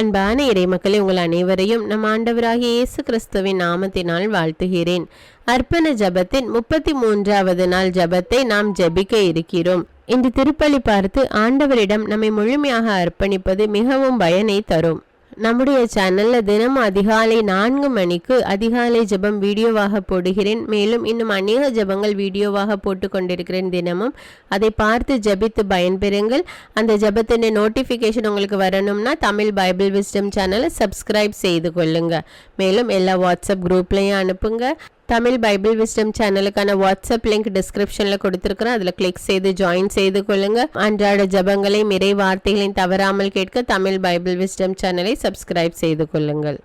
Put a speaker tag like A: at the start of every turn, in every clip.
A: அன்பான இறைமக்களே உங்கள் அனைவரையும் நம் ஆண்டவராகிய இயேசு கிறிஸ்துவின் நாமத்தினால் வாழ்த்துகிறேன். அர்ப்பண ஜபத்தின் முப்பத்தி மூன்றாவது நாள் ஜபத்தை நாம் ஜெபிக்க இருக்கிறோம். இன்று திருப்பலி பார்த்து ஆண்டவரிடம் நம்மை முழுமையாக அர்ப்பணிப்பது மிகவும் பயனை தரும். நம்முடைய சேனலில் தினமும் அதிகாலை நான்கு மணிக்கு அதிகாலை ஜெபம் வீடியோவாக போடுகிறேன். மேலும் இன்னும் அநேக ஜெபங்கள் வீடியோவாக போட்டு கொண்டிருக்கிறேன் தினமும். அதை பார்த்து ஜெபித்து பயன்பெறுங்கள். அந்த ஜெபத்தின் நோட்டிஃபிகேஷன் உங்களுக்கு வரணும்னா தமிழ் பைபிள் விஸ்டம் சேனலை சப்ஸ்கிரைப் செய்து கொள்ளுங்கள் மேலும் எல்லா வாட்ஸ்அப் குரூப்லையும் அனுப்புங்க. தமிழ் பைபிள் விஸ்டம் சேனலுக்கான வாட்ஸ்அப் லிங்க் டிஸ்கிரிப்ஷனில் கொடுத்துருக்குறேன். அதில் கிளிக் செய்து ஜாயின் செய்து கொள்ளுங்க. அன்றாட ஜபங்களை இறை வார்த்தைகளையும் தவறாமல் கேட்க தமிழ் பைபிள் விஸ்டம் சேனலை சப்ஸ்கிரைப் செய்து கொள்ளுங்கள்.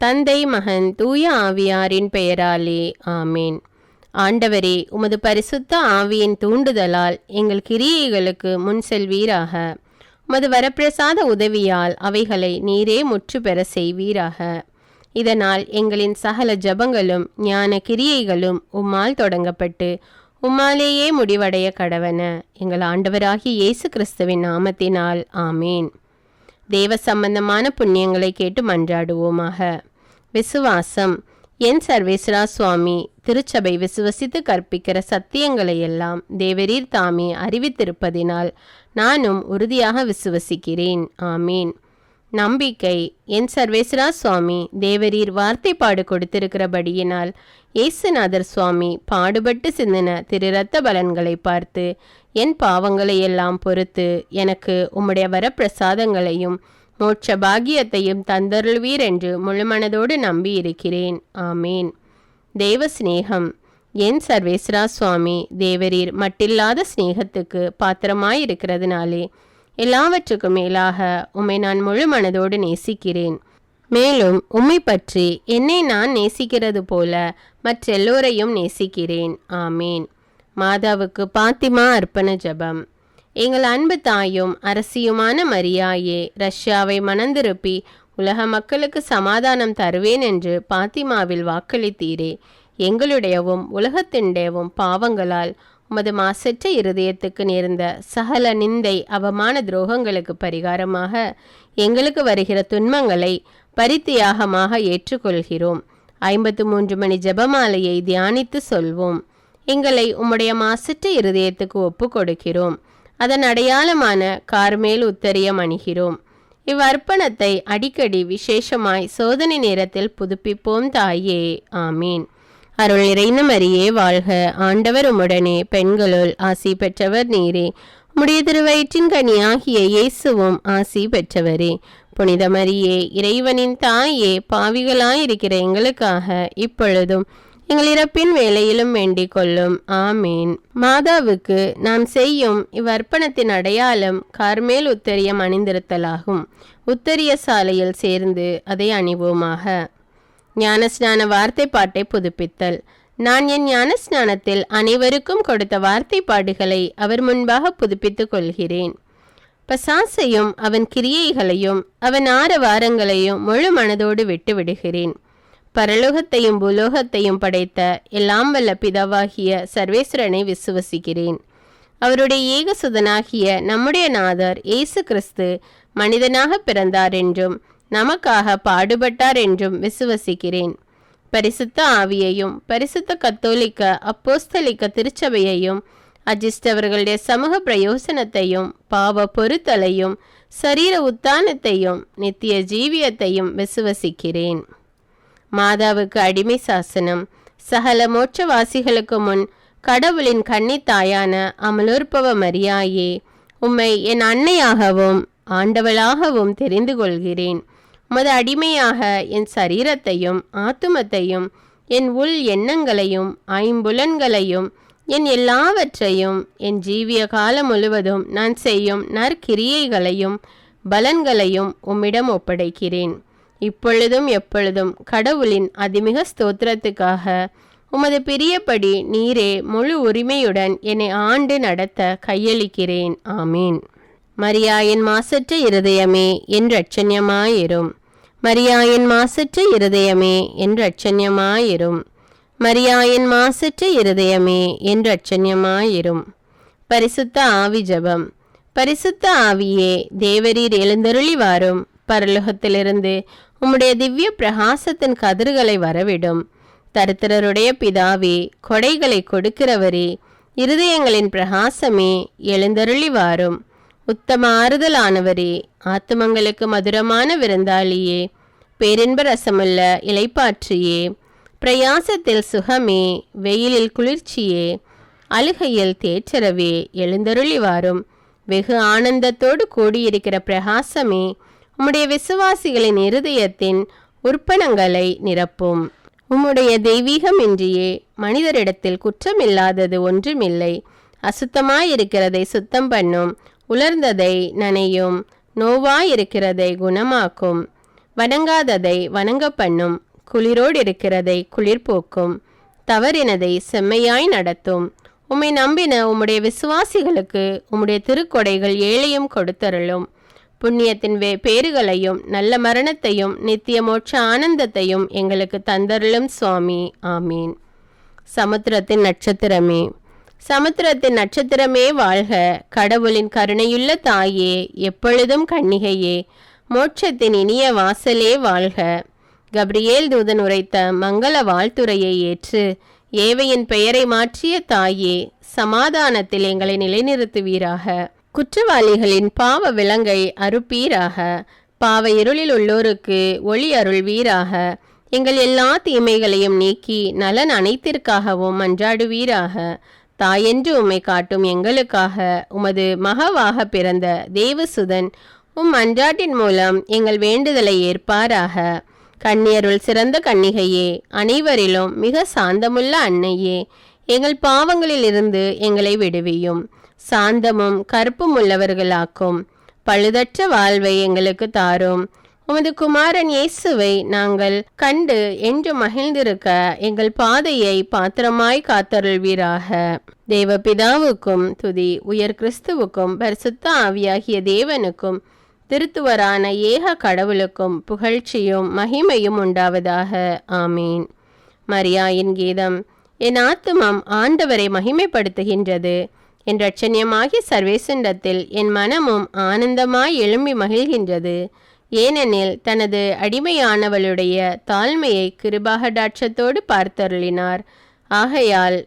A: தந்தை மகன் தூய ஆவியாரின் பெயராலே ஆமீன். ஆண்டவரே உமது பரிசுத்த ஆவியின் தூண்டுதலால் எங்கள் கிரியைகளுக்கு முன் செல்வீராக. உமது வரப்பிரசாத உதவியால் அவைகளை நீரே முற்று பெற செய்வீராக. இதனால் எங்களின் சகல ஜபங்களும் ஞான கிரியைகளும் உம்மால் தொடங்கப்பட்டு உம்மாலேயே முடிவடைய கடவன. எங்கள் ஆண்டவராகிய இயேசு கிறிஸ்துவின் நாமத்தினால் ஆமேன். தேவ சம்பந்தமான புண்ணியங்களை கேட்டு மன்றாடுவோமாக. விசுவாசம். என் சர்வேஸ்வரா சுவாமி திருச்சபை விசுவசித்து கற்பிக்கிற சத்தியங்களை எல்லாம் தேவரீர் தாமே அறிவித்திருப்பதினால் நானும் உறுதியாக விசுவசிக்கிறேன். ஆமீன். நம்பிக்கை. என் சர்வேஸ்வரா சுவாமி தேவரீர் வார்த்தைப்பாடு கொடுத்திருக்கிறபடியினால் இயேசுநாதர் சுவாமி பாடுபட்டு சிந்தின திரு ரத்த பலன்களை பார்த்து என் பாவங்களை எல்லாம் பொறுத்து எனக்கு உம்முடைய வரப்பிரசாதங்களையும் மோட்ச பாகியத்தையும் தந்தருள்வீர் என்று முழுமனதோடு நம்பி இருக்கிறேன் ஆமேன். தேவ சிநேகம் என் சர்வேஸ்வரா சுவாமி தேவரீர் மட்டில்லாத சிநேகத்துக்கு பாத்திரமாயிருக்கிறதுனாலே எல்லாவற்றுக்கும் மேலாக உம்மை நான் முழு மனதோடு நேசிக்கிறேன். மேலும் உம்மை பற்றி என்னை நான் நேசிக்கிறது போல மற்றெல்லோரையும் நேசிக்கிறேன். ஆமேன். மாதாவுக்கு பாத்திமா அர்ப்பண ஜபம். எங்கள் அன்பு தாயும் அரசியுமான மரியாயே ரஷ்யாவை மணந்திருப்பி உலக மக்களுக்கு சமாதானம் தருவேன் என்று பாத்திமாவில் வாக்களித்தீரே. எங்களுடையவும் உலகத்தினுடையவும் பாவங்களால் உமது மாசற்ற இருதயத்துக்கு நேர்ந்த சகல நிந்தை அவமான துரோகங்களுக்கு பரிகாரமாக எங்களுக்கு வருகிற துன்பங்களை பரித்தியாகமாக ஏற்றுக்கொள்கிறோம். ஐம்பத்து மூன்று மணி ஜபமாலையை தியானித்து சொல்வோம். எங்களை உம்முடைய மாசற்ற இருதயத்துக்கு ஒப்பு கொடுக்கிறோம் அதன் அடையாளமான கார்மேல் உத்தரியம் அணிகிறோம். இவ்வர்ப்பணத்தை அடிக்கடி விசேஷமாய் சோதனை நேரத்தில் புதுப்பிப்போம் தாயே. ஆமீன். அருள் இறைந்த மரியே வாழ்க. ஆண்டவர் உம்முடனே பெண்களுள் ஆசி பெற்றவர் நீரே. உம்முடைய திருவயிற்றின் கனியாகிய இயேசுவும் ஆசி பெற்றவரே. புனித மரியே இறைவனின் தாயே பாவிகளாயிருக்கிற எங்களுக்காக இப்பொழுதும் எங்கள் இறப்பின் வேலையிலும் வேண்டிக் கொள்ளும். ஆமீன். மாதாவுக்கு நாம் செய்யும் இவ்வர்ப்பணத்தின் அடையாளம் கார்மேல் உத்தரியம் அணிந்திருத்தலாகும் உத்தரிய சாலையில் சேர்ந்து அதை அணிவோமாக. ஞானஸ்நான வார்த்தை பாட்டை புதுப்பித்தல். நான் என் ஞானஸ்நானத்தில் அனைவருக்கும் கொடுத்த வார்த்தை பாடுகளை அவர் முன்பாக புதுப்பித்துக் கொள்கிறேன். பசாசையும் அவன் கிரியைகளையும் அவன் ஆறு வாரங்களையும் முழு மனதோடு விட்டு விடுகிறேன். பரலோகத்தையும் பூலோகத்தையும் படைத்த எல்லாம் வல்ல பிதாவாகிய சர்வேஸ்வரனை விசுவசிக்கிறேன். அவருடைய ஏகசுதனாகிய நம்முடைய நாதர் இயேசு கிறிஸ்து மனிதனாக பிறந்தார் என்றும் நமக்காக பாடுபட்டார் என்றும் விசுவசிக்கிறேன். பரிசுத்த ஆவியையும் பரிசுத்த கத்தோலிக்க அப்போஸ்தலிக்க திருச்சபையையும் அஜிஸ்டவர்களுடைய சமூக பிரயோசனத்தையும் பாவ பொருத்தலையும் சரீர உத்தானத்தையும் நித்திய ஜீவியத்தையும் விசுவசிக்கிறேன். மாதாவுக்கு அடிமை சாசனம் சகல மோட்சவாசிகளுக்கு முன் கடவுளின் கன்னித்தாயான அமலோற்பவ மரியாயே உம்மை என் அன்னையாகவும் ஆண்டவளாகவும் தெரிந்து கொள்கிறேன். உமது அடிமையாக என் சரீரத்தையும் ஆத்துமத்தையும் என் உள் எண்ணங்களையும் ஐம்புலன்களையும் என் எல்லாவற்றையும் என் ஜீவிய காலம் முழுவதும் நான் செய்யும் நற்கிரியைகளையும் பலன்களையும் உம்மிடம் ஒப்படைக்கிறேன். இப்பொழுதும் எப்பொழுதும் கடவுளின் அதிமிக ஸ்தோத்திரத்துக்காக உமது பிரியப்படி நீரே முழு உரிமையுடன் என்னை ஆண்டு நடத்த கையளிக்கிறேன். ஆமீன். மரியாயின் மாசற்ற இருதயமே என் ரட்சண்யமாயிரும் மரியாயின் மாசற்ற இருதயமே என்று அச்சன்யமாயிரும். மரியாயின் மாசற்ற இருதயமே என்று அச்சன்யமாயிரும். பரிசுத்த ஆவி ஜபம். பரிசுத்த ஆவியே தேவரீர் எழுந்தருளி வாரும் பரலோகத்திலிருந்து உம்முடைய திவ்ய பிரகாசத்தின் கதிர்களை வரவிடும். தருத்திரருடைய பிதாவே கொடைகளை கொடுக்கிறவரே இருதயங்களின் பிரகாசமே எழுந்தருளி வாரும் உத்தம ஆறுதலானவரே ஆத்துமங்களுக்கு மதுரமான விருந்தாளியே பேரின்ப ரசமுள்ள இலைப்பாற்றியே பிரயாசத்தில் சுகமே வெயிலில் குளிர்ச்சியே அழுகையில் தேற்றரவே எழுந்தருளி வாரும் வெகு ஆனந்தத்தோடு கூடியிருக்கிற பிரகாசமே உம்முடைய விசுவாசிகளின் இருதயத்தின் உற்பனங்களை நிரப்பும். உம்முடைய தெய்வீகமின்றியே மனிதரிடத்தில் குற்றமில்லாதது ஒன்றுமில்லை. அசுத்தமாயிருக்கிறதை சுத்தம் பண்ணும். உலர்ந்ததை நனையும் நோவாயிருக்கிறதை குணமாக்கும். வணங்காததை வணங்க பண்ணும் குளிரோடு இருக்கிறதை குளிர்போக்கும். தவறினதை செம்மையாய் நடத்தும். உம்மை நம்பின உம்முடைய விசுவாசிகளுக்கு உம்முடைய திருக்கொடைகள் ஏழையும் கொடுத்தருளும். புண்ணியத்தின் வே பேறுகளையும் நல்ல மரணத்தையும் நித்திய மோட்ச ஆனந்தத்தையும் எங்களுக்கு தந்தருளும் சுவாமி. ஆமீன். சமுத்திரத்தின் நட்சத்திரமே. சமுத்திரத்தின் நட்சத்திரமே வாழ்க. கடவுளின் கருணையுள்ள தாயே எப்பொழுதும் கண்ணிகையே மோட்சத்தின் இனிய வாசலே வாழ்க. கப்ரியேல் தூதன் உரைத்த மங்கள வாழ்த்துறையை ஏற்று ஏவையின் பெயரை மாற்றிய தாயே சமாதானத்தில் எங்களை நிலைநிறுத்துவீராக. குற்றவாளிகளின் பாவ விலங்கை அறுப்பீராக. பாவ இருளில் உள்ளோருக்கு ஒளி அருள்வீராக. எங்கள் எல்லா தீமைகளையும் நீக்கி நலன் அனைத்திற்காகவும் மன்றாடுவீராக தாயென்று உம்மை காட்டும் எங்களுக்காக உமது மகவாக பிறந்த தேவசுதன் உம் அன்றாட்டின் மூலம் எங்கள் வேண்டுதலை ஏற்பாராக. கண்ணியருள் சிறந்த கன்னிகையே அனைவரிலும் மிக சாந்தமுள்ள அன்னையே எங்கள் பாவங்களில் இருந்து எங்களை விடுவியும். சாந்தமும் கற்பும் உள்ளவர்களாக்கும். பழுதற்ற வாழ்வை எங்களுக்கு தாரும். உமது குமாரன் இயேசுவை நாங்கள் கண்டு என்று மகிழ்ந்திருக்க எங்கள் பாதையை பாத்திரமாய் காத்தருள்வீராக. தேவ பிதாவுக்கும் துதி உயர் கிறிஸ்துவுக்கும் பரிசுத்த ஆவியாகிய தேவனுக்கும் திருத்துவரான ஏக கடவுளுக்கும் புகழ்ச்சியும் மகிமையும் உண்டாவதாக. ஆமீன். மரியாயின் கீதம் என் ஆத்துமம் ஆண்டவரை மகிமைப்படுத்துகின்றது. என் ரட்சணியமாகிய சர்வேசுண்டத்தில் என் மனமும் ஆனந்தமாய் எழும்பி மகிழ்கின்றது. ஏனெனில் தனது அடிமையானவளுடைய தாழ்மையை கிருபாகடாட்சத்தோடு பார்த்தருளினார். ஆகையால்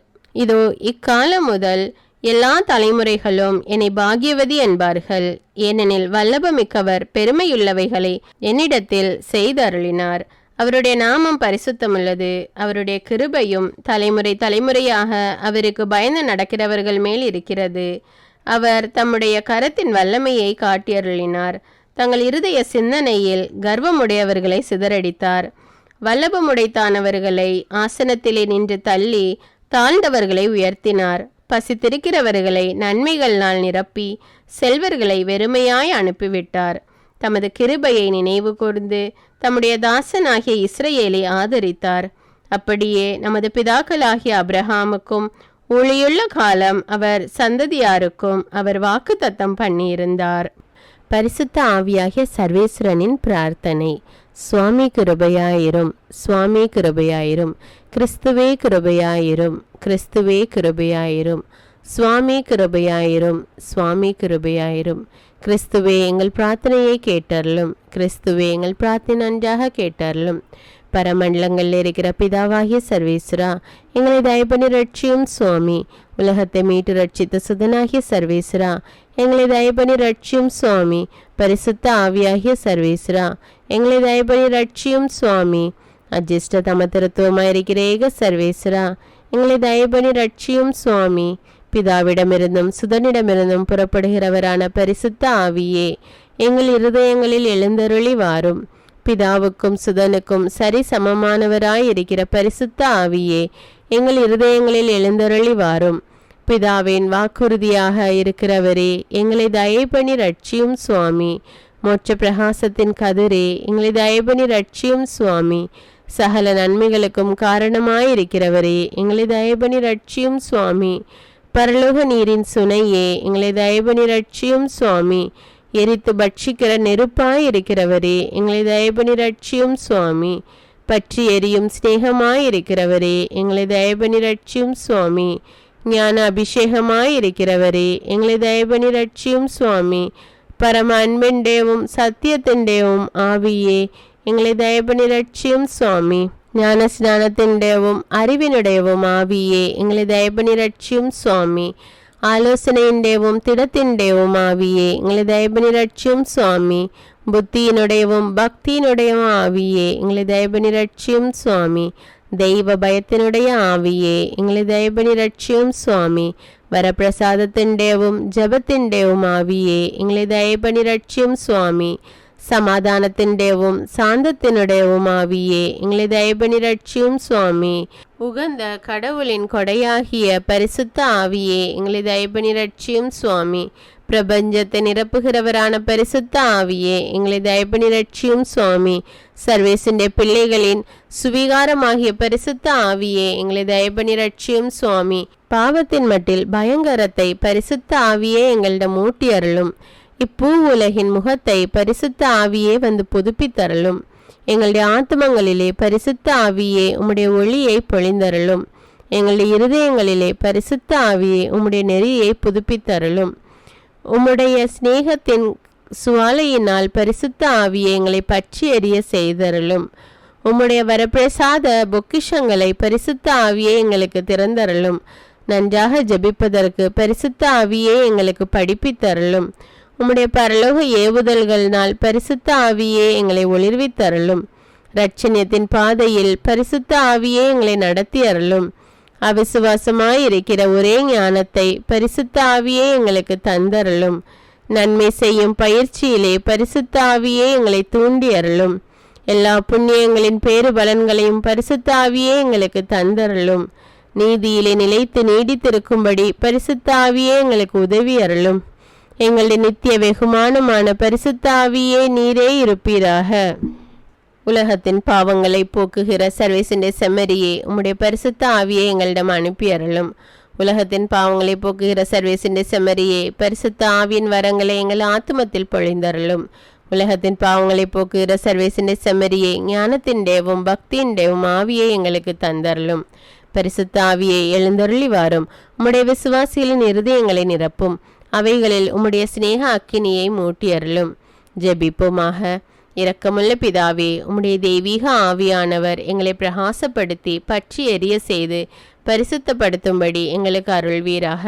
A: இதோ இக்காலம் முதல் எல்லா தலைமுறைகளும் என்னை பாகியவதி என்பார்கள். ஏனெனில் வல்லபமிக்கவர் பெருமையுள்ளவைகளை என்னிடத்தில் செய்தருளினார். அவருடைய நாமம் பரிசுத்தமுள்ளது. அவருடைய கிருபையும் தலைமுறை தலைமுறையாக அவருக்கு பயந்து நடக்கிறவர்கள் மேல் இருக்கிறது. அவர் தம்முடைய கரத்தின் வல்லமையை காட்டியருளினார். தங்கள் இருதய சிந்தனையில் கர்வமுடையவர்களை சிதறடித்தார். வல்லபமுடைத்தானவர்களை ஆசனத்திலே நின்று தள்ளி தாழ்ந்தவர்களை உயர்த்தினார். பசித்திருக்கிறவர்களை நன்மைகள்னால் நிரப்பி செல்வர்களை வெறுமையாய் அனுப்பிவிட்டார். தமது கிருபையை நினைவு கூர்ந்து தம்முடைய தாசனாகிய இஸ்ரேலை ஆதரித்தார். அப்படியே நமது பிதாக்களாகிய அப்ரஹாமுக்கும் ஊழியுள்ள காலம் அவர் சந்ததியாருக்கும் அவர் வாக்குத்தத்தம் பண்ணியிருந்தார். பரிசுத்த ஆவியாகிய சர்வேஸ்வரனின் பிரார்த்தனை. சுவாமி கிருபையாயிரும் சுவாமி கிருபையாயிரும் கிறிஸ்துவே கிருபையாயிரும் கிறிஸ்துவே கிருபையாயிரும். சுவாமி கிருபையாயிரும் சுவாமி கிருபையாயிரும். கிறிஸ்துவே எங்கள் பிரார்த்தனையை கேட்டருளும் கிறிஸ்துவே எங்கள் பிரார்த்தனை நன்றாக கேட்டருளும். பரமண்டலங்களில் இருக்கிற பிதாவாகிய சர்வேஸ்வரா எங்களை தயபணி ரட்சியும் சுவாமி. உலகத்தை மீட்டு ரட்சித்த சுதனாகிய சர்வேஸ்வரா. எங்களை தயபணி ரட்சியும் சுவாமி. பரிசுத்த ஆவியாகிய சர்வேஸ்வரா. எங்களை தயபணி ரட்சியும் சுவாமி. அஜிஷ்ட தமத்திருத்துவமாயிருக்கிற ஏக சர்வேஸ்வரா. எங்களை தயபணி ரட்சியும் சுவாமி. பிதாவிடமிருந்தும் சுதனிடமிருந்தும் புறப்படுகிறவரான பரிசுத்த ஆவியே எங்கள் இருதயங்களில் எழுந்தருளி வாரும். பிதாவுக்கும் சுதனுக்கும் சரி சமமானவராய் இருக்கிற பரிசுத்த ஆவியே எங்கள் இருதயங்களில் எழுந்தருளி வாரும். பிதாவின் வாக்குறுதியாக இருக்கிறவரே எங்களை தயப்பணி ரட்சியும் சுவாமி. மோட்ச பிரகாசத்தின் கதிரே எங்களை தயப்பணி ரட்சியும் சுவாமி. சகல நன்மைகளுக்கும் காரணமாயிருக்கிறவரே எங்களை தயபணி ரட்சியும் சுவாமி. பரலோக நீரின் சுனையே எங்களை தயபணி ரட்சியும் சுவாமி. எரித்து பட்சிக்கிற நெருப்பாயிருக்கிறவரே எங்களை தயபணி ரட்சியும் சுவாமி. பற்றி எரியும் சிநேகமாயிருக்கிறவரே எங்களை தயபணி ரட்சியும் சுவாமி. ஞான അഭിഷേകമായിരിക്കുന്നവരെ എങ്ങളെ ദയപണി രക്ഷിയും സ്വാമി പരമ അൻപൻ്റെയും സത്യത്തിൻ്റെയും ആവിയെ എങ്ങളെ ദയപണി രക്ഷിയും സ്വാമി ജ്ഞാനസ്നാനത്തിൻ്റെയും അറിവിനുടേയും ആവിയെ എങ്ങളെ ദയപണി രക്ഷിയും സ്വാമി ആലോചനയുടെയും തിടത്തിൻ്റെയും ആവിയെ എങ്ങളെ ദയപണി രക്ഷിയും സ്വാമി ബുദ്ധിയിനുടേയും ഭക്തിയിനുടേയും ആവിയെ എങ്ങളെ ദയപണി രക്ഷിയും സ്വാമി ദൈവ ഭയത്തിനുടയ ആവിയെ എങ്ങളെ ദയപണി രക്ഷയും സ്വാമി വരപ്രസാദത്തിൻ്റെവും ജപത്തിൻ്റെവും ആവിയെ എങ്ങളെ ദയപണി രക്ഷയും സ്വാമി സമാധാനത്തിൻ്റെവും സാന്തത്തിനുടയവും ആവിയെ എങ്ങളെ ദയപണി രക്ഷയും സ്വാമി உகந்த கடவுளின் கொடையாகிய பரிசுத்த ஆவியே எங்களை தயபணி ரட்சியும் சுவாமி பிரபஞ்சத்தை நிரப்புகிறவரான பரிசுத்த ஆவியே எங்களை தயபணி ரட்சியும் சுவாமி. சர்வேசிൻ്റെ பிள்ளைகளின் சுவிகாரமாகிய பரிசுத்த ஆவியே எங்களை தயபணி ரட்சியும் சுவாமி. பாவத்தின் மட்டில் பயங்கரத்தை பரிசுத்த ஆவியே எங்களிடம் ஊட்டி அருளும். இப்பூ உலகின் முகத்தை பரிசுத்த ஆவியே வந்து புதுப்பித்தரலும் எங்களுடைய ஆத்மங்களிலே பரிசுத்த ஆவியே உம்முடைய ஒளியை பொழிந்தருளும். எங்களுடைய இருதயங்களிலே பரிசுத்த ஆவியே உம்முடைய நெறியை புதுப்பித்தருளும். உம்முடைய சிநேகத்தின் சுவாலையினால் பரிசுத்த ஆவியை எங்களை பற்றி எறிய செய்தருளும். உம்முடைய வரப்பிரசாத பொக்கிஷங்களை பரிசுத்த ஆவியே எங்களுக்கு திறந்தருளும். நன்றாக ஜெபிப்பதற்கு பரிசுத்த ஆவியே எங்களுக்கு படிப்பித்தருளும். உம்முடைய பரலோக ஏவுதல்கள்னால் பரிசுத்த ஆவியே எங்களை ஒளிர்வித்தருளும். ரட்சணியத்தின் பாதையில் பரிசுத்த ஆவியே எங்களை நடத்தி அருளும் அவிசுவாசமாய் இருக்கிற ஒரே ஞானத்தை பரிசுத்த ஆவியே எங்களுக்கு தந்தருளும். நன்மை செய்யும் பயிற்சியிலே பரிசுத்த ஆவியே எங்களை தூண்டி அருளும். எல்லா புண்ணியங்களின் பேறு பலன்களையும் பரிசுத்த ஆவியே எங்களுக்கு தந்தருளும். நீதியிலே நிலைத்து நீடித்திருக்கும்படி பரிசுத்த ஆவியே எங்களுக்கு உதவி அருளும். எங்களுடைய நித்திய வெகுமானமான பரிசுத்த ஆவியே நீரே இருப்பீராக. உலகத்தின் பாவங்களை போக்குகிற சர்வேசிண்டே செம்மரியே உம்முடைய பரிசுத்த ஆவியை எங்களிடம் அனுப்பி அருளும். உலகத்தின் பாவங்களை போக்குகிற சர்வேசிண்டே செம்மரியே பரிசுத்த ஆவியின் வரங்களை எங்கள் ஆத்மத்தில் பொழிந்தருளும். உலகத்தின் பாவங்களை போக்குகிற சர்வேசிண்டே செம்மரியே ஞானத்தின்டேவும் பக்தியின்டேவும் ஆவியை எங்களுக்கு தந்தருளும். பரிசுத்த ஆவியை எழுந்தருளி வாரும் உம்முடைய விசுவாசிகளின் இருதயங்களை நிரப்பும். அவைகளில் உம்முடைய சிநேக அக்கினியை மூட்டியருளும். ஜெபிப்போமாக. இரக்கமுள்ள பிதாவே உம்முடைய தெய்வீக ஆவியானவர் எங்களை பிரகாசப்படுத்தி பற்றி எரிய செய்து பரிசுத்தப்படுத்தும்படி எங்களுக்கு அருள்வீராக.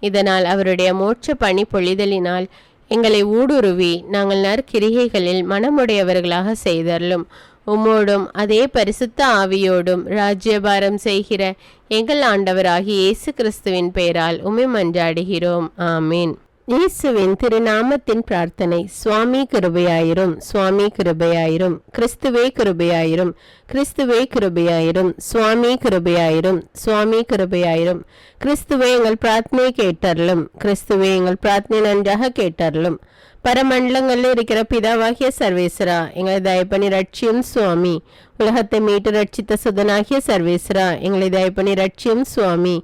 A: இதனால் அவருடைய மோட்ச பணி பொழிதலினால் எங்களை ஊடுருவி நாங்கள் நற்கிரிகைகளில் மனமுடையவர்களாக செய்தருளும். உம்மோடும் அதே பரிசுத்த ஆவியோடும் ராஜ்யபாரம் செய்கிற எங்கள் ஆண்டவராகி இயேசு கிறிஸ்துவின் பெயரால் உமை மன்றாடுகிறோம். ஆமீன். இயேசுவின் திருநாமத்தின் பிரார்த்தனை சுவாமி கிருபையாயிரும் சுவாமி கிருபையாயிரும் கிறிஸ்துவே கிருபையாயிரும் கிறிஸ்துவே கிருபையாயிரும் சுவாமி கிருபையாயிரும் சுவாமி கிருபையாயிரும் கிறிஸ்துவே எங்கள் பிரார்த்தனை கேட்டருளும் கிறிஸ்துவே எங்கள் பிரார்த்தனை நன்றாக கேட்டருளும். பரமண்டலங்களில் இருக்கிற பிதாவாகிய சர்வேஸ்வரா எங்களை தயப்பணி ரட்சியும் சுவாமி. உலகத்தை மீட்டு ரட்சித்த சுதனாகிய சர்வேஸ்வரா எங்களை தயப்பணி ரட்சியும் சுவாமி.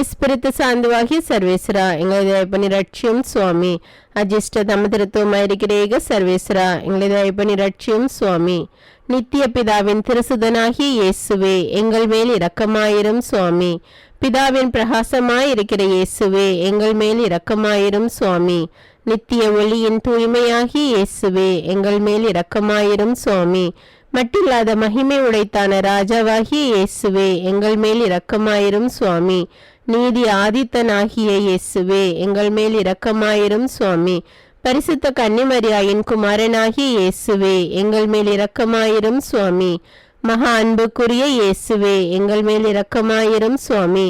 A: இஸ்பிரித்து சாந்துவாகிய சர்வேஸ்வரா. எங்களை தயப்பணி ரட்சியும் சுவாமி. அஜிஷ்ட தமதிருத்துவமாயிருக்கிற ஏக சர்வேஸ்வரா. எங்களை தயப்பணி ரட்சியும் சுவாமி. நித்திய பிதாவின் திருசுதனாகிய இயேசுவே. எங்கள் மேல் இரக்கமாயிரும் சுவாமி. பிதாவின் பிரகாசமாயிருக்கிற இயேசுவே. எங்கள் மேல் இரக்கமாயிரும் சுவாமி. நித்திய ஒளியின் தூய்மையாகி இயேசுவே. எங்கள் மேல் இரக்கமாயிரும் சுவாமி. மட்டில்லாத மகிமை உடைத்தான ராஜாவாகிய இயேசுவே. எங்கள் மேல் இரக்கமாயிரும் சுவாமி. நீதி ஆதித்தனாகிய இயேசுவே எங்கள் மேல் இரக்கமாயிரும் சுவாமி. பரிசுத்த கன்னிமரியாயின் குமாரனாகிய இயேசுவே எங்கள் மேல் இரக்கமாயிரும் சுவாமி. மகா அன்புக்குரிய இயேசுவே எங்கள் மேல் இரக்கமாயிரும் சுவாமி.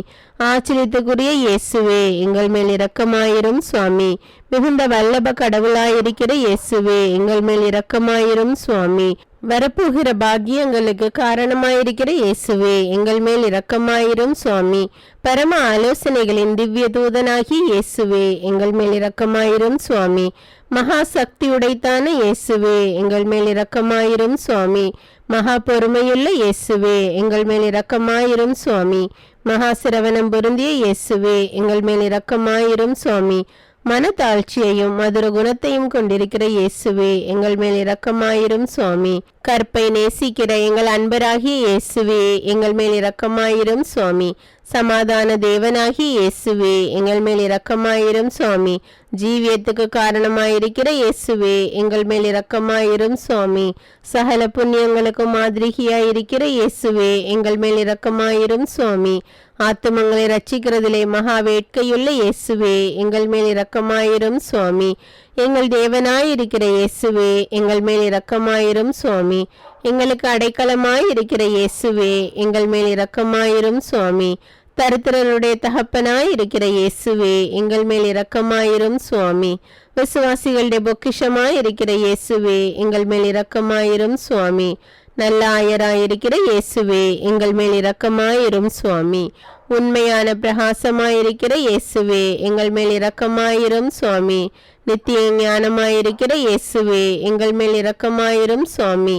A: ஆச்சரியத்துக்குரிய இயேசுவே எங்கள் மேல் இரக்கமாயிரும் சுவாமி. மிகுந்த வல்லப கடவுளாயிருக்கிற இயேசுவே எங்கள் மேல் இரக்கமாயிரும் சுவாமி. வரப்போகிற பாக்கியங்களுக்கு காரணமாயிருக்கிற இயேசுவே எங்கள் மேல் இரக்கமாயிரும் சுவாமி. பரம ஆலோசனைகளின் திவ்ய தூதனாகி இயேசுவே எங்கள் மேல் இரக்கமாயிரும் சுவாமி. மகா சக்தி உடைத்தான இயேசுவே எங்கள் மேல் இரக்கமாயிரும் சுவாமி. மகா பொறுமையுள்ள இயேசுவே எங்கள் மேல் இரக்கமாயிரும் சுவாமி. மகாசிரவணம் பொருந்திய இயேசுவே எங்கள் மேல் இரக்கமாயிரும் சுவாமி. மனத்தாழ்ச்சியையும் மதுர குணத்தையும் கொண்டிருக்கிற இயேசுவே எங்கள் மேல் இரக்கமாயிரும் சுவாமி. கற்பை நேசிக்கிற எங்கள் அன்பராகிய இயேசுவே எங்கள் மேல் இரக்கமாயிரும் சுவாமி. சமாதான தேவனாகி இயேசுவே எங்கள் மேல் இரக்கமாயிரும் சுவாமி. ஜீவியத்துக்கு காரணமாயிருக்கிற இயேசுவே எங்கள் மேல் இரக்கமாயிரும் சுவாமி. சகல புண்ணியங்களுக்கு மாதிரிகியாயிருக்கிற இயேசுவே எங்கள் மேல் இரக்கமாயிரும் சுவாமி. ஆத்துமங்களை ரட்சிக்கிறதிலே மகா வேட்கையுள்ள இயேசுவே எங்கள் மேல் இரக்கமாயிரும் சுவாமி. எங்கள் தேவனாயிருக்கிற இயேசுவே எங்கள் மேல் இரக்கமாயிரும் சுவாமி. எங்களுக்கு அடைக்கலமாயிருக்கிற இயேசுவே எங்கள் மேல் இரக்கமாயிரும் சுவாமி. தரித்திரருடைய தகப்பனாய் இருக்கிற இயேசுவே எங்கள் மேல் இரக்கமாயிரும் சுவாமி. விசுவாசிகளுடைய பொக்கிஷமாய் இருக்கிற இயேசுவே எங்கள் மேல் இரக்கமாயிரும் சுவாமி. நல்ல ஆயராயிருக்கிற இயேசுவே எங்கள் மேல் இரக்கமாயிரும் சுவாமி. உண்மையான பிரகாசமாயிருக்கிற இயேசுவே எங்கள் மேல் இரக்கமாயிரும் சுவாமி. நித்திய ஞானமாயிருக்கிற இயேசுவே எங்கள் மேல் இரக்கமாயிரும் சுவாமி.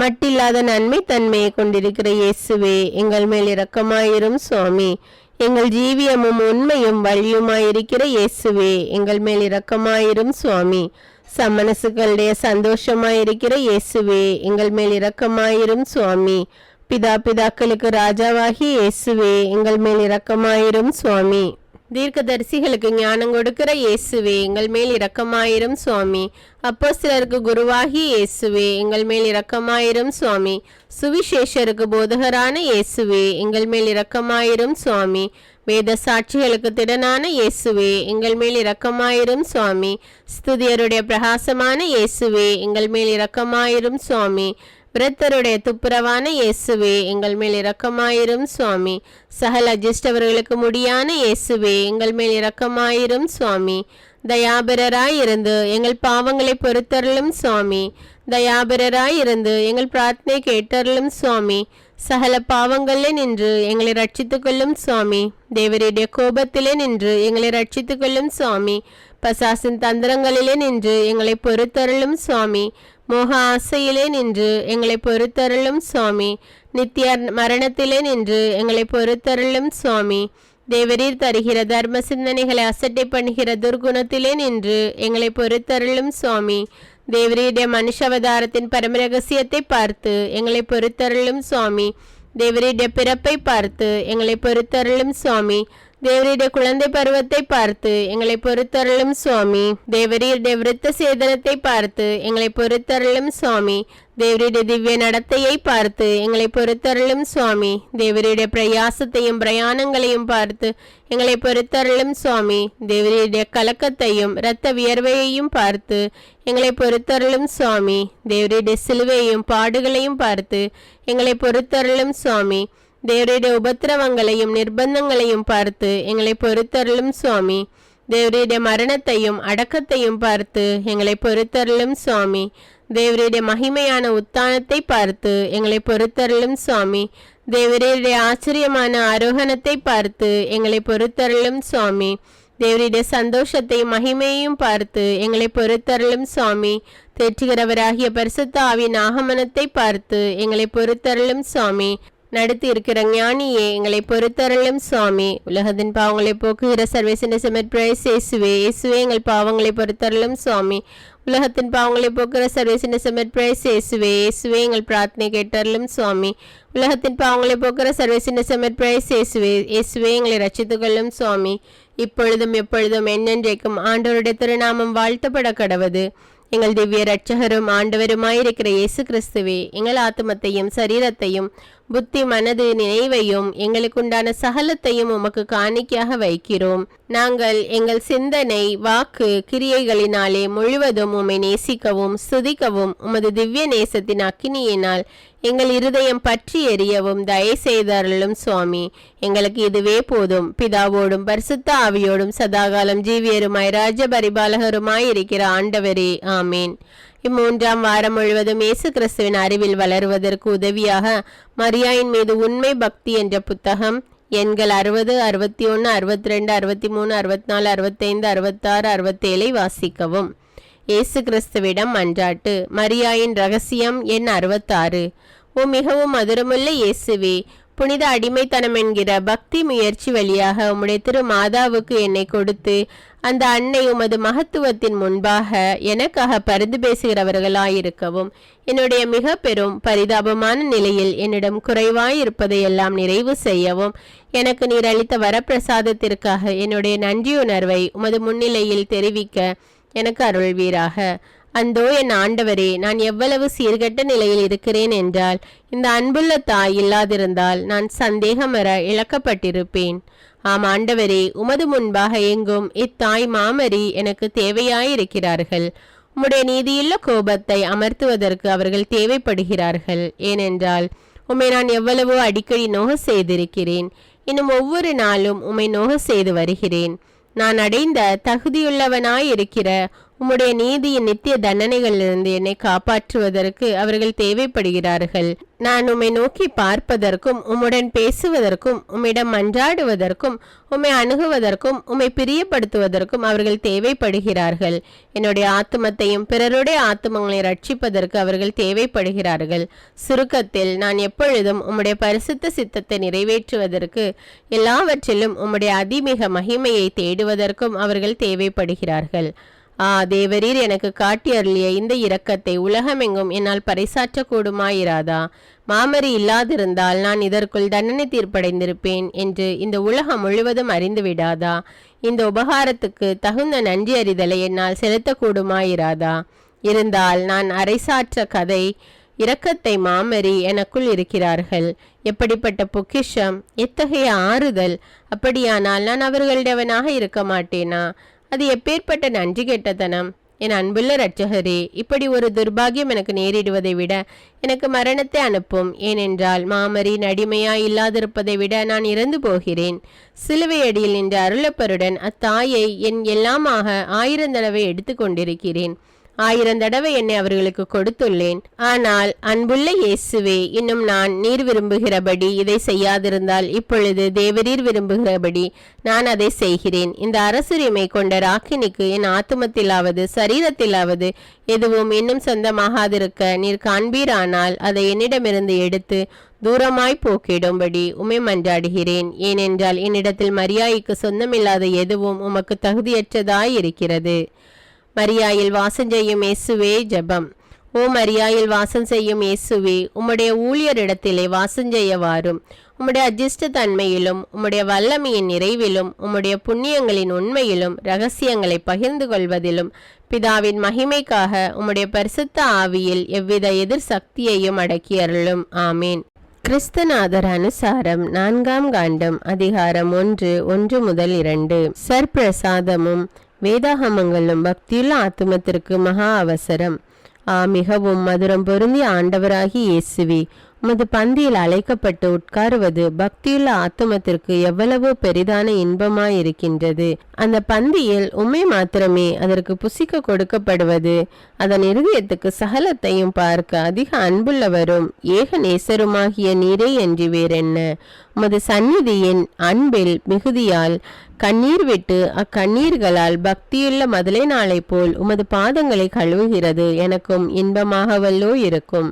A: மட்டில்லாத நன்மை தன்மையை கொண்டிருக்கிற இயேசுவே எங்கள் மேல் இரக்கமாயிரும் சுவாமி. எங்கள் ஜீவியமும் உண்மையும் வழியுமாயிருக்கிற இயேசுவே எங்கள் மேல் இரக்கமாயிரும் சுவாமி. சமணசுகளுடைய சந்தோஷமாயிருக்கிற இயேசுவே எங்கள் மேல் இரக்கமாயிரும் சுவாமி. பிதா பிதாக்களுக்கு ராஜாவாகி இயேசுவே எங்கள் மேல் இரக்கமாயிரும் சுவாமி. தீர்க்கதரிசிகளுக்கு ஞானம் கொடுக்கிற இயேசுவே எங்கள் மேல் இரக்கமாயிரும் சுவாமி. அப்போ சிலருக்கு குருவாகி இயேசுவே எங்கள் மேல் இரக்கமாயிரும் சுவாமி. சுவிசேஷருக்கு போதகரான இயேசுவே எங்கள் மேல் இரக்கமாயிரும் சுவாமி. வேத சாட்சிகளுக்கு திடனான இயேசுவே எங்கள் மேல் இரக்கமாயிரும் சுவாமி. ஸ்துதியருடைய பிரகாசமான இயேசுவே எங்கள் மேல் இரக்கமாயிரும் சுவாமி. விரத்தருடைய துப்புரவான இயேசுவே எங்கள் மேல் இரக்கமாயிரும் சுவாமி. சகல அஜிஷ்டவர்களுக்கு முடியான இயேசுவே எங்கள் மேல் இரக்கமாயிரும் சுவாமி. தயாபரராயிருந்து எங்கள் பாவங்களை பொறுத்தருளும் சுவாமி. தயாபிரராயிருந்து எங்கள் பிரார்த்தனை கேட்டருளும் சுவாமி. சகல பாவங்களிலே நின்று எங்களை ரட்சித்துக் கொள்ளும் சுவாமி. தேவருடைய கோபத்திலே நின்று எங்களை ரட்சித்துக் கொள்ளும் சுவாமி. பசாசின் தந்திரங்களிலே நின்று எங்களை பொறுத்தருளும் சுவாமி. மோக ஆசையிலே நின்று எங்களை பொறுத்தருளும் சுவாமி. நித்திய மரணத்திலே நின்று எங்களை பொறுத்தருளும் சுவாமி. தேவரீர் தருகிற தர்ம சிந்தனைகளை அசட்டை பண்ணுகிற துர்குணத்திலே நின்று எங்களை பொறுத்தருளும் சுவாமி. தேவரீருடைய மனுஷாவதாரத்தின் பரம ரகசியத்தை பார்த்து எங்களை பொறுத்தருளும் சுவாமி தேவரீருடைய பிறப்பை பார்த்து எங்களை பொறுத்தருளும் சுவாமி குழந்தை பருவத்தை பார்த்து எங்களை பொறுத்தருளும் சுவாமி. தேவரீருடைய விருத்த சேதனத்தை பார்த்து எங்களை பொறுத்தருளும் சுவாமி. தேவருடைய திவ்ய நடத்தையை பார்த்து எங்களை பொறுத்தருளும் சுவாமி. தேவருடைய பிரயாசத்தையும் பிரயாணங்களையும் பார்த்து எங்களை பொறுத்தருளும் சுவாமி. தேவருடைய கலக்கத்தையும் இரத்த வியர்வையையும் பார்த்து எங்களை பொறுத்தருளும் சுவாமி. தேவருடைய சிலுவையையும் பாடுகளையும் பார்த்து எங்களை பொறுத்தருளும் சுவாமி. தேவருடைய உபத்திரவங்களையும் நிர்பந்தங்களையும் பார்த்து எங்களை பொறுத்தருளும் சுவாமி. தேவருடைய மரணத்தையும் அடக்கத்தையும் பார்த்து எங்களை பொறுத்தருளும் சுவாமி. தேவருடைய மகிமையான உத்தானத்தை பார்த்து எங்களை பொறுத்தருளும் சுவாமி. தேவருடைய ஆச்சரியமான ஆரோகணத்தை பார்த்து எங்களை பொறுத்தருளும் சுவாமி. தேவருடைய சந்தோஷத்தையும் மகிமையையும் பார்த்து எங்களை பொறுத்தருளும் சுவாமி. தேற்றுகிறவராகிய பரிசுத்த ஆவின் ஆகமனத்தை பார்த்து எங்களை பொறுத்தருளும் சுவாமி. நடத்தி இருக்கிற ஞானியே எங்களை பொறுத்தருளும் சுவாமி. உலகத்தின் பாவங்களை போக்குகிற சர்வேசன செமட் இயேசுவே இயேசுவே எங்கள் பாவங்களை பொறுத்தருளும் சுவாமி. உலகத்தின் பாவங்களை போக்குற சர்வேசன செமட் இயேசுவே இயேசுவே எங்கள் பிரார்த்தனை கேட்டருளும் சுவாமி. உலகத்தின் பாவங்களை போக்குற சர்வேசன செமட் இயேசுவே இயேசுவே எங்களை ரட்சித்துக் கொள்ளும் சுவாமி. இப்பொழுதும் எப்பொழுதும் என்னென்றைக்கும் ஆண்டவருடைய திருநாமம் வாழ்த்தப்பட கடவது. எங்கள் திவ்ய இரட்சகரும் ஆண்டவருமாயிருக்கிற இயேசு கிறிஸ்துவே எங்கள் ஆத்மத்தையும் சரீரத்தையும் புத்தி மனது நினைவையும் எங்களுக்குண்டான சகலத்தையும் உமக்கு காணிக்கையாக வைக்கிறோம். நாங்கள் எங்கள் சிந்தனை வாக்கு கிரியைகளினாலே முழுவதும் உம்மை நேசிக்கவும் சுதிக்கவும் உமது திவ்ய நேசத்தின் அக்கினியினால் எங்கள் இருதயம் பற்றி எரியவும் தயை செய்தாரலும் சுவாமி. எங்களுக்கு இதுவே போதும். பிதாவோடும் பரிசுத்த ஆவியோடும் சதாகாலம் ஜீவியருமாய் ராஜபரிபாலகருமாய் இருக்கிற ஆண்டவரே ஆமேன். இம்மூன்றாம் வாரம் முழுவதும் இயேசு கிறிஸ்துவின் அறிவில் வளருவதற்கு உதவியாக மரியாயின் மீது உண்மை பக்தி என்ற புத்தகம் எண்கள் அறுபது அறுபத்தி ஒன்று அறுபத்தி ரெண்டு அறுபத்தி மூணு அறுபத்தி நாலு அறுபத்தைந்து அறுபத்தாறு அறுபத்தேழை வாசிக்கவும். இயேசு கிறிஸ்துவிடம் மன்றாட்டு மரியாயின் ரகசியம் எண் அறுபத்தாறு. ஓ மிகவும் மதுரமுள்ள இயேசுவே புனித அடிமைத்தனம் என்கிற பக்தி முயற்சி வழியாக உம்முடைய திரு மாதாவுக்கு என்னை கொடுத்து அந்த அன்னை உமது மகத்துவத்தின் முன்பாக எனக்காக பரிந்து பேசுகிறவர்களாயிருக்கவும் என்னுடைய மிக பெரும் பரிதாபமான நிலையில் என்னிடம் குறைவாயிருப்பதையெல்லாம் நிறைவு செய்யவும் எனக்கு நீர் அளித்த வரப்பிரசாதத்திற்காக என்னுடைய நன்றியுணர்வை உமது முன்னிலையில் தெரிவிக்க எனக்கு அருள்வீராக. அந்தோ என் ஆண்டவரே நான் எவ்வளவு சீர்கெட்ட நிலையில் இருக்கிறேன் என்றால் இந்த அன்புள்ள தாய் இல்லாதிருந்தால் நான் சந்தேகம் வர இழக்கப்பட்டிருப்பேன். ஆம் ஆண்டவரே உமது முன்பாக எங்கும் இத்தாய் மாமரி எனக்கு தேவையாயிருக்கிறார்கள். உம்முடைய நீதியுள்ள கோபத்தை அமர்த்துவதற்கு அவர்கள் தேவைப்படுகிறார்கள். ஏனென்றால் உம்மை நான் எவ்வளவோ அடிக்கடி நோக செய்திருக்கிறேன். இன்னும் ஒவ்வொரு நாளும் உம்மை நோக செய்து வருகிறேன். நான் அடைந்த தகுதியுள்ளவனாய் இருக்கிற உம்முடைய நீதியின் நித்திய தண்டனைகளிலிருந்து என்னை காப்பாற்றுவதற்கு அவர்கள் தேவைப்படுகிறார்கள். நான் உம்மை நோக்கி பார்ப்பதற்கும் உம்முடன் பேசுவதற்கும் உம்மிடம் மன்றாடுவதற்கும் உம்மை அணுகுவதற்கும் உம்மை பிரியப்படுத்துவதற்கும் அவர்கள் தேவைப்படுகிறார்கள். என்னுடைய ஆத்துமத்தையும் பிறருடைய ஆத்துமங்களை ரட்சிப்பதற்கு அவர்கள் தேவைப்படுகிறார்கள். சுருக்கத்தில் நான் எப்பொழுதும் உம்முடைய பரிசுத்த சித்தத்தை நிறைவேற்றுவதற்கு எல்லாவற்றிலும் உம்முடைய அதிமிக மகிமையை தேடுவதற்கும் அவர்கள் தேவைப்படுகிறார்கள். ஆ தேவரீர் எனக்கு காட்டி அருளிய இந்த இரக்கத்தை உலகமெங்கும் என்னால் பறைசாற்றக்கூடுமாயிராதா? மாமரி இல்லாதிருந்தால் நான் இதற்குள் தண்டனை தீர்ப்படைந்திருப்பேன் என்று இந்த உலகம் முழுவதும் அறிந்து விடாதா இந்த உபகாரத்துக்கு தகுந்த நன்றி அறிதலை என்னால் செலுத்தக்கூடுமாயிராதா? இருந்தால் நான் அரைசாற்ற கதை இரக்கத்தை மாமரி எனக்குள் இருக்கிறார்கள். எப்படிப்பட்ட பொக்கிஷம் எத்தகைய ஆறுதல்? அப்படியானால் நான் அவர்களிடவனாக இருக்க மாட்டேனா? அது எப்பேற்பட்ட நன்றி கெட்டதனம் என் அன்புள்ள ரட்சகரே இப்படி ஒரு துர்பாகியம் எனக்கு நேரிடுவதை விட எனக்கு மரணத்தை அனுப்பும். ஏனென்றால் மாமரி நடிமையா இல்லாதிருப்பதை விட நான் இறந்து போகிறேன். சிலுவையடியில் நின்ற அருளப்பருடன் அத்தாயை என் எல்லாமாக ஆயிரம் தடவை எடுத்து கொண்டிருக்கிறேன். ஆயிரம் தடவை என்னை அவர்களுக்கு கொடுத்துள்ளேன். ஆனால் அன்புள்ள இயேசுவே இன்னும் நான் நீர் விரும்புகிறபடி இதை செய்யாதிருந்தால் இப்பொழுது தேவரீர் விரும்புகிறபடி நான் அதை செய்கிறேன். இந்த அரசுரிமை கொண்ட ராக்கினிக்கு என் ஆத்துமத்திலாவது சரீரத்திலாவது எதுவும் இன்னும் சொந்தமாகாதிருக்க நீர் காண்பீரானால் அதை என்னிடமிருந்து எடுத்து தூரமாய் போக்கிடும்படி உமை மன்றாடுகிறேன். ஏனென்றால் என்னிடத்தில் மரியாதைக்கு சொந்தமில்லாத எதுவும் உமக்கு தகுதியற்றதாய் இருக்கிறது மரியாயில் வாசம் செய்யும் இயேசுவே ஜெபம். ஓ மரியாயில் வாசம் செய்யும் இயேசுவே உம்முடைய ஊழியரிடத்திலே வாசம் செய்ய வாரும் உம்முடைய அஜிஷ்ட தன்மையிலும் உம்முடைய வல்லமையின் நிறைவிலும் உம்முடைய புண்ணியங்களின் உண்மையிலும் ரகசியங்களை பகிர்ந்து கொள்வதிலும் பிதாவின் மகிமைக்காக உம்முடைய பரிசுத்த ஆவியில் எவ்வித எதிர் சக்தியையும் அடக்கியருளும் ஆமீன். கிறிஸ்தநாதர் அனுசாரம் நான்காம் காண்டம் அதிகாரம் ஒன்று ஒன்று முதல் இரண்டு. சர்பிரசாதமும் வேதாகமங்களும் பக்தியுள்ள ஆத்துமத்திற்கு மகா அவசரம். ஆ மிகவும் மதுரம் பொருந்திய ஆண்டவராகி இயேசுவே உமது பந்தியில் அழைக்கப்பட்டு உட்காருவது பக்தியுள்ள ஆத்துமத்திற்கு எவ்வளவு பெரிதான இன்பமாயிருக்கின்றது. அந்த பந்தியில் உண்மை மாத்திரமே அதற்கு புசிக்க கொடுக்கப்படுவது அதன் இருதயத்துக்கு சகலத்தையும் பார்க்க அதிக அன்புள்ளவரும் ஏக நேசருமாகிய நீரே என்று வேறென்ன? உமது சந்நிதியின் அன்பில் மிகுதியால் கண்ணீர் விட்டு அக்கண்ணீர்களால் பக்தியுள்ள மதுளை நாளை போல் உமது பாதங்களை கழுவுகிறது எனக்கும் இன்பமாகவல்லோ இருக்கும்.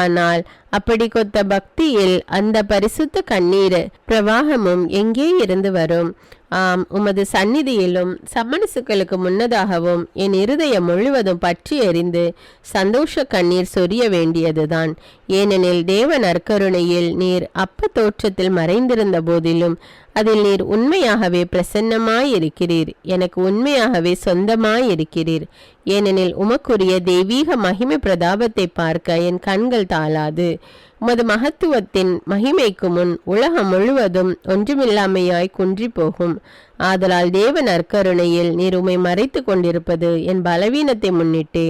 A: ஆனால் அப்படி கொத்த பக்தியில் அந்த பரிசுத்த கண்ணீர் பிரவாகமும் எங்கே இருந்து வரும்? ஆம் உமது சந்நிதியிலும் சம்மனசுக்களுக்கு முன்னதாகவும் என் இருதயம் முழுவதும் பற்றி எறிந்து சந்தோஷ கண்ணீர் சொரிய வேண்டியதுதான். ஏனெனில் தேவ நற்கருணையில் நீர் அப்ப தோற்றத்தில் மறைந்திருந்த போதிலும் அதில் நீர் உண்மையாகவே பிரசன்னமாயிருக்கிறீர். எனக்கு உண்மையாகவே சொந்தமாயிருக்கிறீர். ஏனெனில் உமக்குரிய தெய்வீக மகிமை பிரதாபத்தை பார்க்க என் கண்கள் தாளாது உமது மகத்துவத்தின் மகிமைக்கு முன் உலகம் முழுவதும் ஒன்றுமில்லாமையாய் குன்றி போகும் ஆதலால் தேவ நற்கருணையில் நீர் உமை மறைத்து கொண்டிருப்பது என் பலவீனத்தை முன்னிட்டு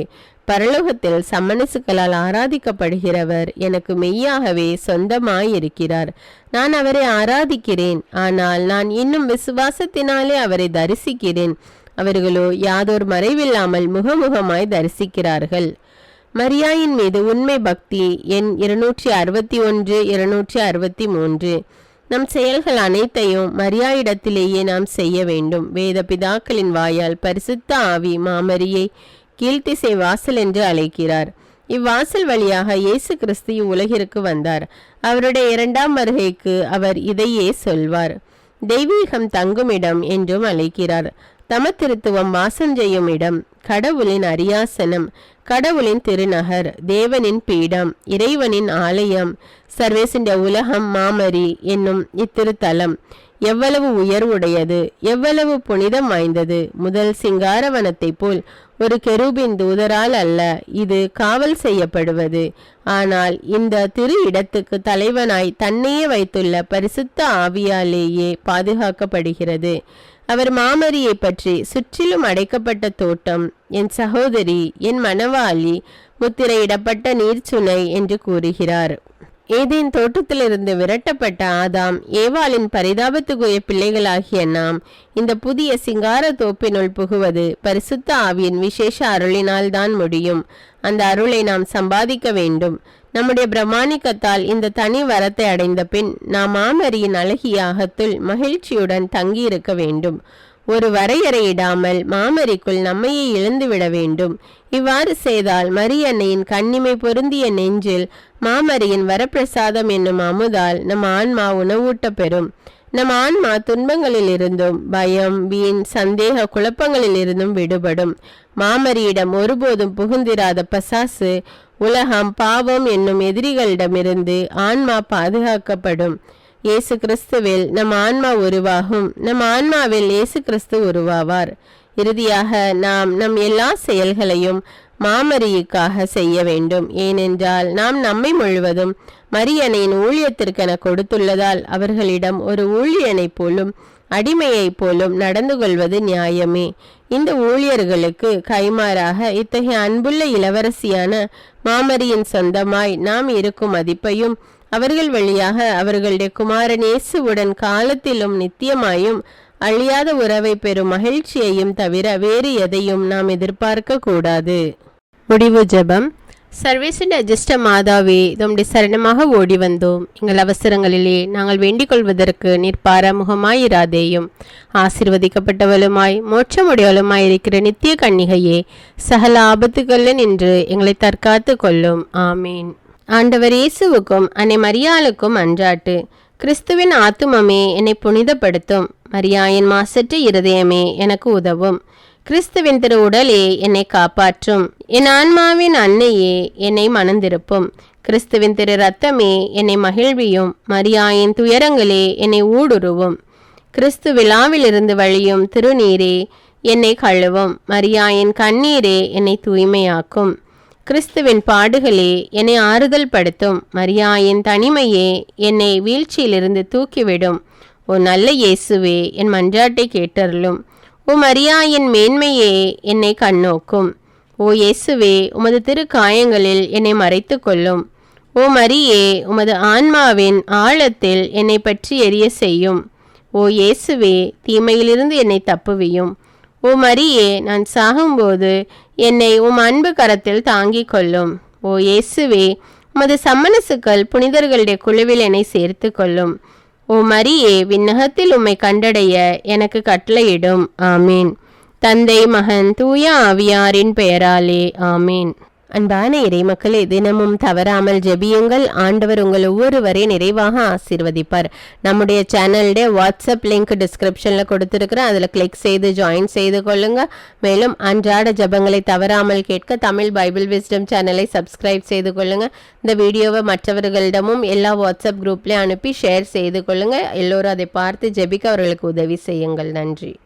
A: பரலோகத்தில் சம்மனசுக்களால் ஆராதிக்கப்படுகிறவர் எனக்கு மெய்யாகவே சொந்தமாயிருக்கிறார். நான் அவரை ஆராதிக்கிறேன். ஆனால் நான் இன்னும் விசுவாசத்தினாலே அவரை தரிசிக்கிறேன். அவர்களோ யாதோர் மறைவில்லாமல் முகமுகமாய் தரிசிக்கிறார்கள். மரியாயின் மீது உண்மை பக்தி எண் இருநூற்றி அறுபத்தி ஒன்று இருநூற்றி அறுபத்தி மூன்று. நம் செயல்கள் அனைத்தையும் மரியாயிடத்திலேயே நாம் செய்ய வேண்டும். வேத பிதாக்களின் வாயால் பரிசுத்த ஆவி மாமரியை கீழ்த்திசை வாசல் என்று அழைக்கிறார். இவ்வாசல் வழியாக இயேசு கிறிஸ்து இவ்வுலகிற்கு வந்தார். அவருடைய இரண்டாம் வருகைக்கு அவர் இதையே சொல்வார். தெய்வீகம் தங்குமிடம் என்றும் அழைக்கிறார். தமத்திருத்துவம் வாசம் செய்யும் இடம் கடவுளின் அரியாசனம் கடவுளின் திருநகர் தேவனின் பீடம் இறைவனின் ஆலயம் சர்வேசின்ற உலகம் மாமரி என்னும் இத்திருத்தலம். எவ்வளவு உயர்வுடையது எவ்வளவு புனிதம் வாய்ந்தது. முதல் சிங்காரவனத்தைப் போல் ஒரு கெருபின் தூதரால் அல்ல இது காவல் செய்யப்படுவது. ஆனால் இந்த திரு இடத்துக்கு தலைவனாய் தன்னையே வைத்துள்ள பரிசுத்த ஆவியாலேயே பாதுகாக்கப்படுகிறது. அவர் மாமரியை பற்றி சுற்றிலும் அடைக்கப்பட்ட தோட்டம் என் சகோதரி என் மணவாளி முத்திரையிடப்பட்ட நீர்ச்சுனை என்று கூறுகிறார். ஏதேன் தோட்டத்திலிருந்து விரட்டப்பட்ட ஆதாம் ஏவாளின் பரிதாபத்துக்குரிய பிள்ளைகளாகிய நாம் இந்த புதிய சிங்கார தோப்பினுள் புகுவது பரிசுத்த ஆவியின் விசேஷ அருளினால் தான் முடியும். அந்த அருளை நாம் சம்பாதிக்க வேண்டும். நம்முடைய பிரமாணிக்கத்தால் இந்த தனி வரத்தை அடைந்த பின் நாம் மாமரியின் அழகிய அகத்துள் மகிழ்ச்சியுடன் தங்கியிருக்க வேண்டும். ஒரு வரையறையிடாமல் மாமரிக்குள் நம்மையே இழந்துவிட வேண்டும். இவ்வாறு செய்தால் மரியன்னையின் கண்ணிமை பொருந்திய நெஞ்சில் மாமரியின் வரப்பிரசாதம் என்னும் அமுதால் நம் ஆன்மா உணவூட்ட பெறும். நம் ஆன்மா துன்பங்களில் இருந்தும் பயம் வீண் சந்தேக குழப்பங்களில் இருந்தும் விடுபடும். மாமரியிடம் ஒருபோதும் புகுந்திராத பசாசு உலகம் பாவம் என்னும் எதிரிகளிடமிருந்து ஆன்மா பாதுகாக்கப்படும். இயேசு கிறிஸ்துவில் நம் ஆன்மா உருவாகும். நம் ஆன்மாவில் இயேசு கிறிஸ்து உருவாவார். இறுதியாக நாம் நம் எல்லா செயல்களையும் மாமரியுக்காக செய்ய வேண்டும். ஏனென்றால் நாம் நம்மை முழுவதும் மரியனையின் ஊழியத்திற்கென கொடுத்துள்ளதால் அவர்களிடம் ஒரு ஊழியனைப் போலும் அடிமையைப் போலும் நடந்து கொள்வது நியாயமே. இந்த ஊழியர்களுக்கு கைமாறாக இத்தகைய அன்புள்ள இளவரசியான மாமரியின் சொந்தமாய் நாம் இருக்கும் மதிப்பையும் அவர்கள் வழியாக அவர்களுடைய குமாரன் இயேசுவுடன் காலத்திலும் நித்தியமாயும் அழியாத உறவை பெறும் மகிழ்ச்சியையும் தவிர வேறு எதையும் நாம் எதிர்பார்க்க கூடாது. முடிவு ஜெபம். சர்வேசின் அஜிஷ்ட மாதாவே தம்முடைய சரணமாக ஓடி வந்தோம். எங்கள் அவசரங்களிலே நாங்கள் வேண்டிக் கொள்வதற்கு நீர் பாராமுகமாயிராதேயும் ஆசிர்வதிக்கப்பட்டவளுமாய் மோட்சமுடையவளுமாய் இருக்கிற நித்திய கன்னிகையே சகல ஆபத்துகளில் நின்று எங்களை தற்காத்து கொள்ளும். ஆமீன். ஆண்டவர் இயேசுவுக்கும் அன்னை மரியாளுக்கும் அன்றாட்டு. கிறிஸ்துவின் ஆத்துமமே என்னை புனிதப்படுத்தும். மரியாயின் மாசற்ற இருதயமே எனக்கு உதவும். கிறிஸ்துவின் திரு உடலே என்னை காப்பாற்றும். என் ஆன்மாவின் அன்னையே என்னை மணந்திருப்பும். கிறிஸ்துவின் திரு ரத்தமே என்னை மகிழ்வியும். மரியாயின் துயரங்களே என்னை ஊடுருவும். கிறிஸ்து விழாவிலிருந்து வழியும் திருநீரே என்னை கழுவும். மரியாயின் கண்ணீரே என்னை தூய்மையாக்கும். கிறிஸ்துவின் பாடுகளே என்னை ஆறுதல் படுத்தும். மரியாயின் தனிமையே என்னை வீழ்ச்சியிலிருந்து தூக்கிவிடும். ஓ நல்ல இயேசுவே என் மன்றாட்டை கேட்டருளும். ஓ மரியாயின் மேன்மையே என்னை கண்ணோக்கும். ஓ இயேசுவே உமது திரு காயங்களில் என்னை மறைத்து கொள்ளும் ஓ மரியே உமது ஆன்மாவின் ஆழத்தில் என்னை பற்றி எரிய செய்யும். ஓ இயேசுவே தீமையிலிருந்து என்னை தப்புவியும். ஓ மரியே நான் சாகும்போது என்னை உம் அன்பு கரத்தில் தாங்கிக் கொள்ளும். ஓ இயேசுவே உமது சம்மனசுக்கள் புனிதர்களுடைய குழுவில் என்னை சேர்த்து கொள்ளும். ஓ மரியே விண்ணகத்தில் உம்மை கண்டடைய எனக்கு கட்டளையிடும். ஆமீன். தந்தை மகன் தூய ஆவியாரின் பெயராலே ஆமீன். அன்பான இறைமக்களே தினமும் தவறாமல் ஜெபியுங்கள். ஆண்டவர் உங்கள் ஒவ்வொருவரையும் நிறைவாக ஆசீர்வதிப்பார். நம்முடைய சேனலுடைய வாட்ஸ்அப் லிங்க் டிஸ்கிரிப்ஷனில் கொடுத்துருக்குறேன். அதில் கிளிக் செய்து ஜாயின் செய்து கொள்ளுங்க. மேலும் அன்றாட ஜெபங்களை தவறாமல் கேட்க தமிழ் பைபிள் விஸ்டம் சேனலை சப்ஸ்கிரைப் செய்து கொள்ளுங்க. இந்த வீடியோவை மற்றவர்களிடமும் எல்லா வாட்ஸ்அப் குரூப்லேயும் அனுப்பி ஷேர் செய்து கொள்ளுங்க. எல்லோரும் அதை பார்த்து ஜெபிக்க அவர்களுக்கு உதவி செய்யுங்கள். நன்றி.